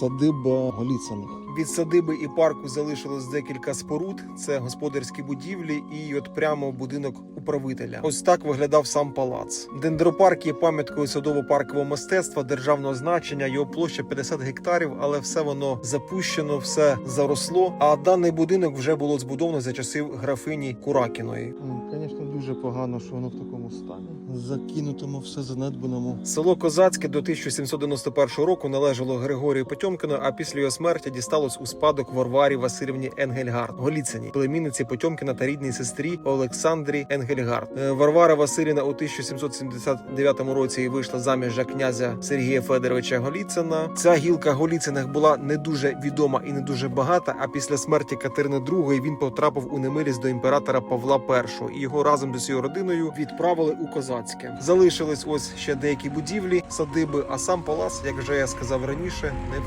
садиба Голіцяних. Від садиби і парку залишилось декілька споруд. Це господарські будівлі і от прямо будинок управителя. Ось так виглядав сам палац. Дендропарк є пам'яткою садово-паркового мистецтва державного значення. Його площа 50 гектарів, але все воно запущено, все заросло. А даний будинок вже було збудовано за часів графині Куракіної. Звісно, дуже погано, що воно в такому стані. Закинутому, все занедбаному. Село Козацьке до 1791 року належало Григорію Потьомкіну, а після його смерті дісталось у спадок Варварі Васильівні Енгельгард, Голіцині, племінниці Потьомкіна та рідній сестрі Олександрі Енгельгард. Е, Варвара Василівна у 1779 році вийшла заміж за князя Сергія Федоровича Голіцина. Ця гілка Голіциних була не дуже відома і не дуже багата. А після смерті Катерини II він потрапив у немилість до імператора Павла І. І його разом з усією родиною відправили у Козацьке. Залишились ось ще деякі будівлі, садиби, а сам палац, як вже я сказав раніше, не в